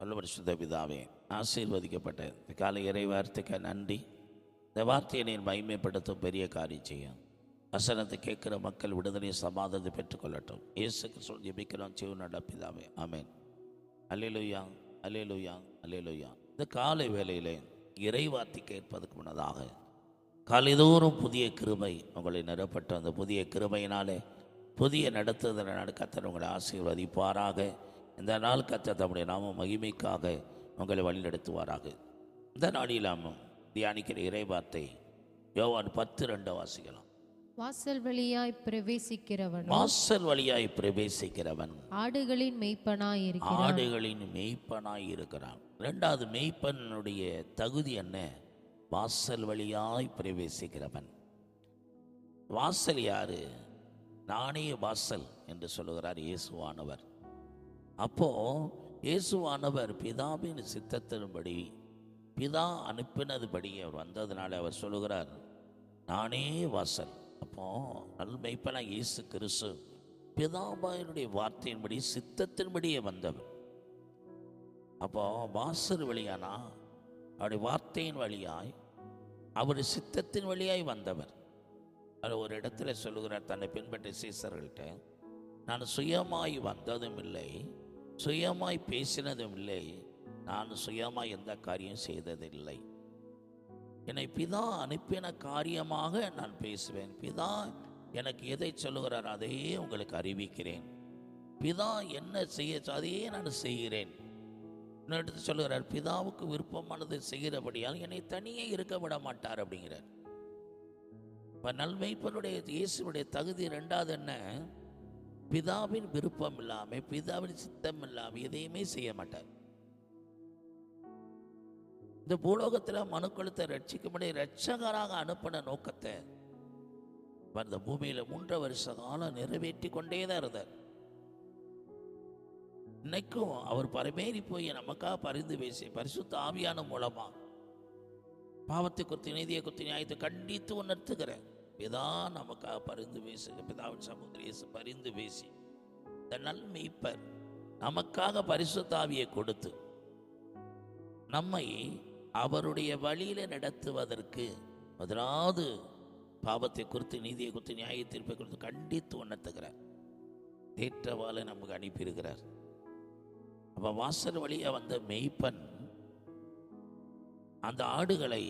நல்ல பரிசுத்த பிதாவே ஆசீர்வதிக்கப்பட்ட இந்த காலை இறை வார்த்தைக்கு நன்றி. இந்த வார்த்தையை நீர் மகிமைப்படுத்தும் பெரிய காரியம் செய்யும் வசனத்தை கேட்குற மக்கள் விடுதலை சமாதானத்தை பெற்றுக்கொள்ளட்டும். இயேசு சொல் ஜெபிக்கிறோம் சிவனோட நடப்பிதாவே ஆமேன். அல்லேலூயா அல்லேலூயா அல்லேலூயா. இந்த காலை வேளையிலே இறை வார்த்தை கேட்பதற்கு முன்னதாக காலைதோறும் புதிய கிருமை உங்களை நிறப்பட்ட அந்த புதிய கிருமையினாலே புதிய நடத்துதல் கத்தர் உங்களை ஆசீர்வதிப்பாராக. இந்த நாள் கத்தர் தம்முடைய நாம மகிமைக்காக உங்களை வழிநடத்துவாராக. இந்த நாளில் நாம் தியானிக்கிற இறை வார்த்தை யோவான் பத்து ரெண்டு வாசிக்கலாம். வாசல் வழியாய் பிரவேசிக்கிறவன் வாசல் வழியாய் பிரவேசிக்கிறவன். ஆடுகளின் மெய்ப்பனாய் இருக்கிறான். ஆடுகளின் மெய்ப்பனாய் இருக்கிறான். ரெண்டாவது மெய்ப்பனுடைய தகுதி என்ன? வாசல் வழியாய் பிரவேசிக்கிறவன். வாசல் யாரு? நானே வாசல் என்று சொல்லுகிறார் இயேசுவானவர். அப்போ இயேசுவானவர் பிதாவின் சித்தத்தின்படி பிதா அனுப்பினதுபடி அவர் வந்ததுனால அவர் சொல்லுகிறார் நானே வாசல். அப்போ நல்மைப்பன இயேசு கிறிஸ்து பிதாபாயனுடைய வார்த்தையின்படி சித்தத்தின்படியே வந்தவர். அப்போ வாசல் வழியானா அவருடைய வார்த்தையின் வழியாய் அவர் சித்தத்தின் வழியாய் வந்தவர். அவர் ஒரு இடத்துல சொல்லுகிறார் தன்னை பின்பற்றிய சீசர்கள்ட்ட நான் சுயமாய் வந்ததும் இல்லை சுயமாய் பேசினதும் இல்லை. நான் சுயமாய் எந்த காரியம் செய்ததில்லை. என்னை பிதா அனுப்பின காரியமாக நான் பேசுவேன். பிதா எனக்கு எதை சொல்லுகிறார் அதையே உங்களுக்கு அறிவிக்கிறேன். பிதா என்ன செய்ய அதையே நான் செய்கிறேன். இன்னொரு சொல்லுகிறார் பிதாவுக்கு விருப்பமானது செய்கிறபடியால் என்னை தனியே இருக்க விட மாட்டார் அப்படிங்கிறார். இப்போ நல்மைப்பனுடைய இயேசுடைய தகுதி ரெண்டாவது என்ன? பிதாவின் விருப்பம் இல்லாமல் பிதாவின் சித்தம் இல்லாமல் எதையுமே செய்ய மாட்டார். இந்த பூலோகத்தில் மனுக்குளத்தை ரட்சிக்கும்படி ரட்சகராக அனுப்பின நோக்கத்தை அவர் இந்த பூமியில் மூன்று வருஷ காலம் நிறைவேற்றி கொண்டே தான் இருந்தார். இன்னைக்கும் அவர் பரமேறி போய் நமக்காக பரிந்து பேசி பரிசுத்த ஆவியான மூலமாக பாவத்தை குறித்து நீதியை குறித்து நியாயத்தை கண்டித்து உணர்த்துகிறேன் பிதா நமக்காக பரிந்து பேசுக. பிதாவின் சமுத்திர இயேசு பரிந்து பேசி இந்த நல் நமக்காக பரிசுத்தாவியை கொடுத்து நம்மை அவருடைய வழியில நடத்துவதற்கு முதலாவது பாவத்தை குறித்து நீதியை குறித்து நியாய தீர்ப்பை குறித்து கண்டித்து உணர்த்துகிறார். தேற்றவால நமக்கு அனுப்பியிருக்கிறார். அப்போ வாசல் வழியாக வந்த மெய்ப்பன் அந்த ஆடுகளை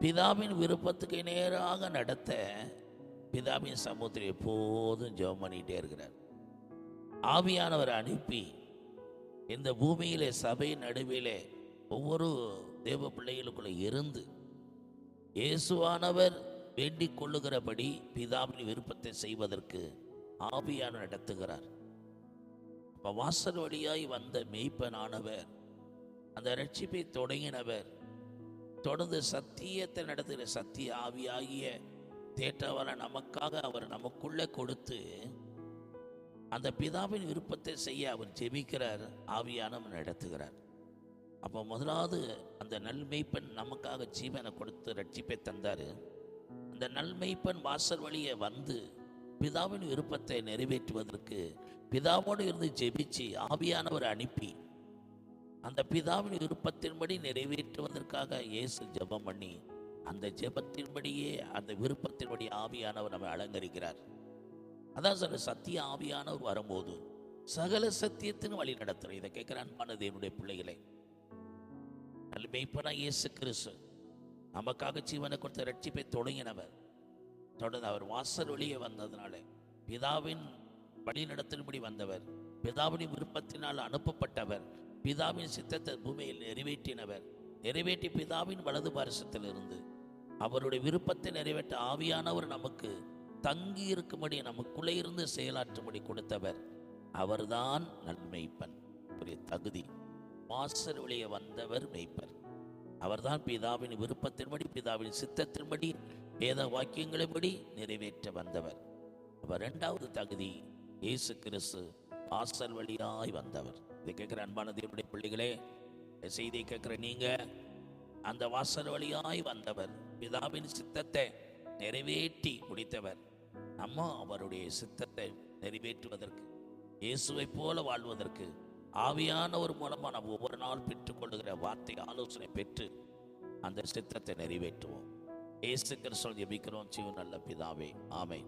பிதாவின் விருப்பத்துக்கு நேராக நடத்த பிதாவின் சமூகத்தில் எப்போதும் ஜெபம் பண்ணிகிட்டே இருக்கிறார். ஆவியானவர் அனுப்பி இந்த பூமியிலே சபை நடுவிலே ஒவ்வொரு தேவ பிள்ளைகளுக்குள்ள இருந்து இயேசுவானவர் வேண்டிக் கொள்ளுகிறபடி பிதாவின் விருப்பத்தை செய்வதற்கு ஆவியான நடத்துகிறார். வாசல் வழியாய் வந்த மெய்ப்பனானவர் அந்த ரட்சிப்பை தொடங்கினவர் தொடர்ந்து சத்தியத்தை நடத்துகிற சத்திய ஆவியாகிய தேற்றவரை நமக்காக அவர் நமக்குள்ளே கொடுத்து அந்த பிதாவின் விருப்பத்தை செய்ய அவர் ஜெபிக்கிறார் ஆவியானவர் நடத்துகிறார். அப்போ முதலாவது அந்த நல்மெய்ப்பன் நமக்காக ஜீவனை கொடுத்து ரட்சிப்பை தந்தார். அந்த நல்மெய்ப்பன் வாசல் வழியே வந்து பிதாவின் விருப்பத்தை நிறைவேற்றுவதற்கு பிதாவோடு இருந்து ஜெபிச்சு ஆவியானவர் அனுப்பி அந்த பிதாவின் விருப்பத்தின்படி நிறைவேற்றுவதற்காக இயேசு ஜெபம் பண்ணி அந்த ஜெபத்தின்படியே அந்த விருப்பத்தின்படி ஆவியானவர் நம்மை அலங்கரிக்கிறார். அதான் சார் சத்திய ஆவியானவர் வரும்போது சகல சத்தியத்தின் வழி நடத்துறோம் இதை கேட்கிற அன்பான தேவனுடைய பிள்ளைகளை மெய்ப்பனா இயேசு கிறிஸ்து நமக்காக ஜீவனை கொடுத்த ரட்சிப்பை தொடங்கினவர் தொடர்ந்து அவர் வாசல் வழியே வந்ததுனால பிதாவின் வழி நடத்தினபடி வந்தவர் பிதாவின் விருப்பத்தினால் அனுப்பப்பட்டவர் பிதாவின் சித்தத்தை பூமியில் நிறைவேற்றினவர். நிறைவேற்றி பிதாவின் வலது பாரசத்தில் இருந்து அவருடைய விருப்பத்தை நிறைவேற்ற ஆவியானவர் நமக்கு தங்கி இருக்கும்படி நமக்குள்ளே இருந்து செயலாற்றும்படி கொடுத்தவர். அவர்தான் நன்மைப்பன் ஒரு தகுதி. மாசர் வழியே வந்தவர் மெய்ப்பர் அவர்தான் பிதாவின் விருப்பத்தின்படி பிதாவின் சித்தத்தின்படி வேத வாக்கியங்களின்படி நிறைவேற்ற வந்தவர். அவர் இரண்டாவது தகுதி இயேசு கிறிஸ்து. வாசல் வழியாய் வந்தவர். இதை கேட்குற அன்பான தேவனுடைய பிள்ளைகளே செய்தியை கேட்குற நீங்க அந்த வாசல் வழியாய் வந்தவர் பிதாவின் சித்தத்தை நிறைவேற்றி முடித்தவர். நம்ம அவருடைய சித்தத்தை நிறைவேற்றுவதற்கு இயேசுவை போல வாழ்வதற்கு ஆவியானவர் மூலமாக நம்ம ஒவ்வொரு நாள் பெற்றுக்கொள்ளுகிற வார்த்தை ஆலோசனை பெற்று அந்த சித்தத்தை நிறைவேற்றுவோம். இயேசுக்கர் சொல் ஜெபிக்கிறோம். சிவன் நல்ல பிதாவே. ஆமை